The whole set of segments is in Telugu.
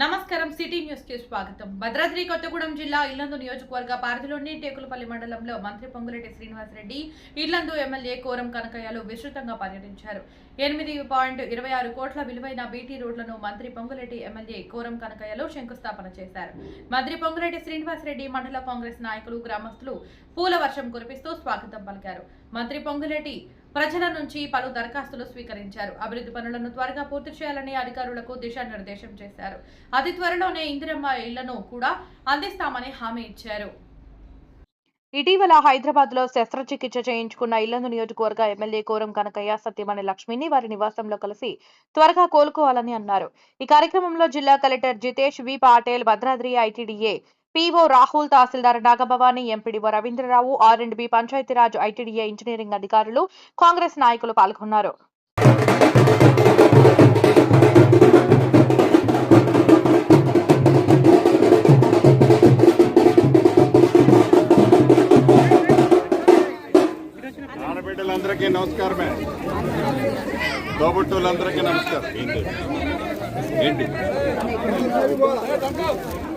నమస్కారం సిటీ న్యూస్కి స్వాగతం. భద్రాద్రి కొత్తగూడెం జిల్లా ఇల్లందు నియోజకవర్గ పరిధిలోని టేకులపల్లి మండలంలో మంత్రి పొంగులేటి శ్రీనివాసరెడ్డి ఇల్లందు ఎమ్మెల్యే కోరం కనకయ్యలు విస్తృతంగా పర్యటించారు. ఎనిమిది పాయింట్ ఇరవై ఆరు కోట్ల విలువైన బీటీ రోడ్లను మంత్రి పొంగులేటి ఎమ్మెల్యే కోరం కనకయ్యలు శంకుస్థాపన చేశారు. మంత్రి పొంగులేటి శ్రీనివాసరెడ్డి మండల కాంగ్రెస్ నాయకులు గ్రామస్తులు పూల వర్షం కురిపిస్తూ స్వాగతం పలికారు. మంత్రి పొంగులేటి ప్రజల నుంచి పలు దరఖాస్తులు స్వీకరించారు. అభివృద్ధి పనులను త్వరగా పూర్తి చేయాలని అధికారులకు దిశానిర్దేశం చేశారు. అతి త్వరలోనే ఇందిరమ్మ ఇళ్ళను కూడా అందిస్తామని హామీ ఇచ్చారు. ఇటీవల హైదరాబాద్లో శస్త్రచికిత్స చేయించుకున్న ఇల్లందు నియోజకవర్గ ఎమ్మెల్యే కోరం కనకయ్య సత్యమణి లక్ష్మిని వారి నివాసంలో కలిసి త్వరగా కోలుకోవాలని అన్నారు. ఈ కార్యక్రమంలో జిల్లా collector Jitesh V Patel Bhadradri ITDA PO Rahul tahsildar Nagabhavani MPDO Ravindra Rao R and B Panchayati Raj ITDA engineering అధికారులు కాంగ్రెస్ నాయకులు పాల్గొన్నారు. ఆడబిడ్డలందరికీ నమస్కారమే. తోబుట్టులందరికీ నమస్కారం. ఏంటి? ఏంటి?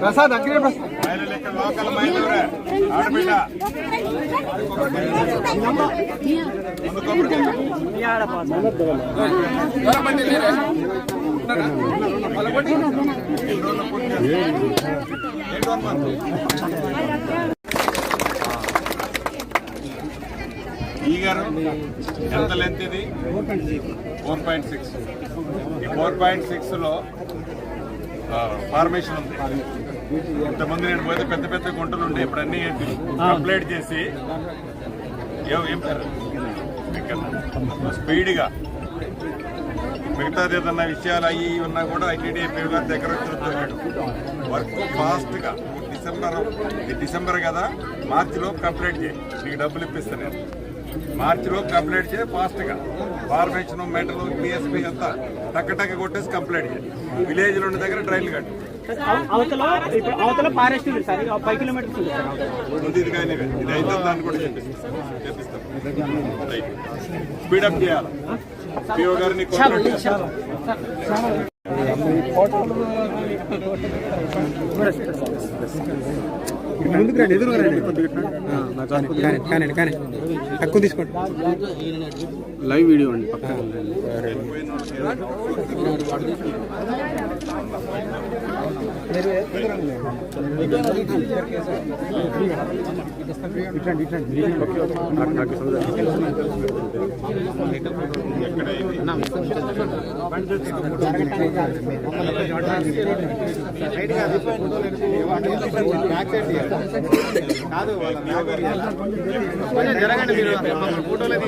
ప్రసాద్ లోకల్ మహిళలే ఈ గారు ఎంత లెంత్ ఇది? ఫోర్ పాయింట్ సిక్స్ ఈ ఫోర్ పాయింట్ సిక్స్లో ఫార్మేషన్ ఉంది. ఇంతమంది నేను పోతే పెద్ద పెద్ద గుంటలు ఉండే ఇప్పుడు అన్ని కంప్లీట్ చేసి స్పీడ్గా. మిగతాది ఏదన్నా విషయాలు అయ్యి ఉన్నా కూడా ఐటీడీపీ గారి దగ్గర వర్క్ ఫాస్ట్గా. డిసెంబర్ డిసెంబర్ కదా మార్చిలో కంప్లీట్ చేయి. నీకు డబ్బులు ఇప్పిస్తాను నేను. మార్చిలో కంప్లీట్ చేయి ఫాస్ట్గా. ఫార్మేషన్ మెటల్ పిఎస్పీ అంతా టక్క టక్క కొట్టేసి కంప్లీట్ చేయి. విలేజ్లో ఉన్న దగ్గర ట్రైన్లు కట్టు. అవతల ఇప్పుడు అవతల ఫారెస్ట్ ఉంది సార్ ఇక ఫైవ్ కిలోమీటర్స్ ఉంది సార్ అవతల. ముందు ఇది కానీ ఇది అయితే దాన్ని కూడా చెప్పిస్తాం. చెప్పిస్తాం. రైట్ స్పీడప్ చేయాలి. పిఓ గారిని కోఆపరేట్ చేయాలి. ముందుకు రండి ఎదురు రండి. కానీ కానీ కానీ తక్కువ తీసుకోండి లైవ్ వీడియో అండి పక్కన ఇది?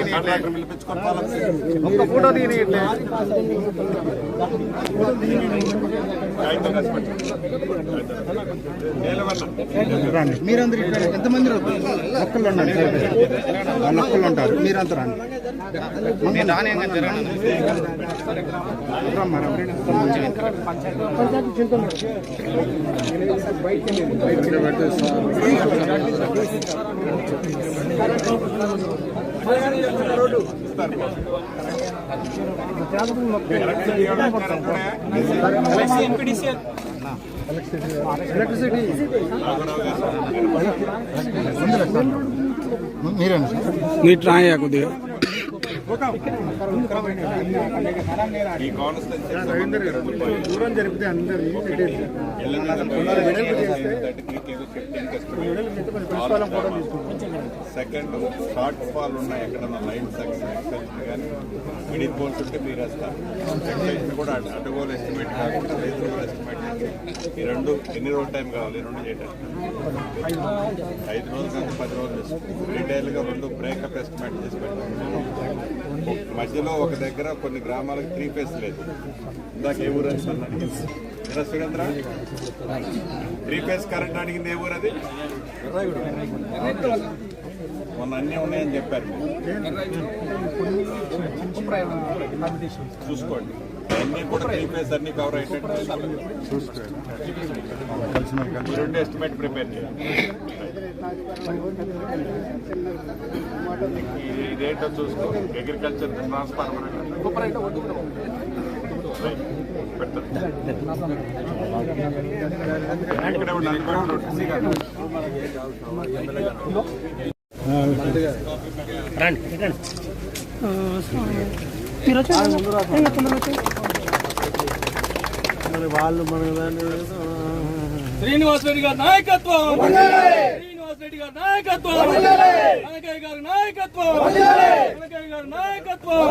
కాంట్రాక్టర్ పిలిపించుకొని పాలసీ. ఒక్క ఫోటో. నీలవల్ల. మీరందరూ ఇక్కడ ఎంతమంది ఒక్కళ్ళు ఉండండి వాళ్ళు ఒక్కళ్ళు ఉంటారు. మీరంతా రండి. రమ్మా, అప్పుడే? ఎలక్ట్రిసిటీ రాఘవరావు గారు. మీరండి మీరు ట్రై కొద్దిగా దూరం జరిపితే అందరు సెకండ్ షార్ట్ ఫాల్ ఉన్నాయి ఎక్కడన్నా లైన్ సెక్షన్ కానీ ఉంటే మీరు వేస్తారు కూడా అటు- అటుగోలు ఎస్టిమేట్ కాకుండా రీజనబుల్ ఎస్టిమేట్ ఈ రెండు ఎన్ని రోజులు టైం కావాలి? రెండు చేయడానికి ఐదు రోజులు కానీ పది రోజులు. డీటెయిల్గా రెండు బ్రేకప్ ఎస్టిమేట్ చేసి పెట్టాం మధ్యలో ఒక దగ్గర కొన్ని గ్రామాలకు త్రీ ఫేస్ లేదు. ఇందాక ఏ ఊరు అని అడిగింది. త్రీ ఫేస్ కరెంట్ అడిగింది ఏ ఊరు అది? మొన్న అన్నీ ఉన్నాయని చెప్పారు. చూసుకోండి. అన్నీ కూడా త్రీ ఫేస్ అన్ని కవర్ అయ్యేటట్టు రెండు ఎస్టిమేట్ ప్రిపేర్ ఇదేంటో చూసుకో అగ్రికల్చర్ ట్రాన్స్ఫార్మర్ ఇక్కడే రండి వాళ్ళు మన వాళ్ళు శ్రీనివాస్ రెడ్డి గారి నాయకత్వం శ్రీనివాస్ రెడ్డి గారి నాయకత్వం కనకయ్య గారి నాయకత్వం కనకయ్య గారి నాయకత్వం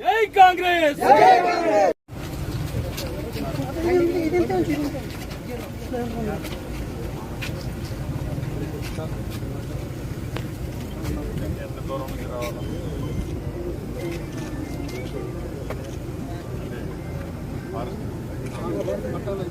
జై కాంగ్రెస్ దూరం రావాలి కట్టాలి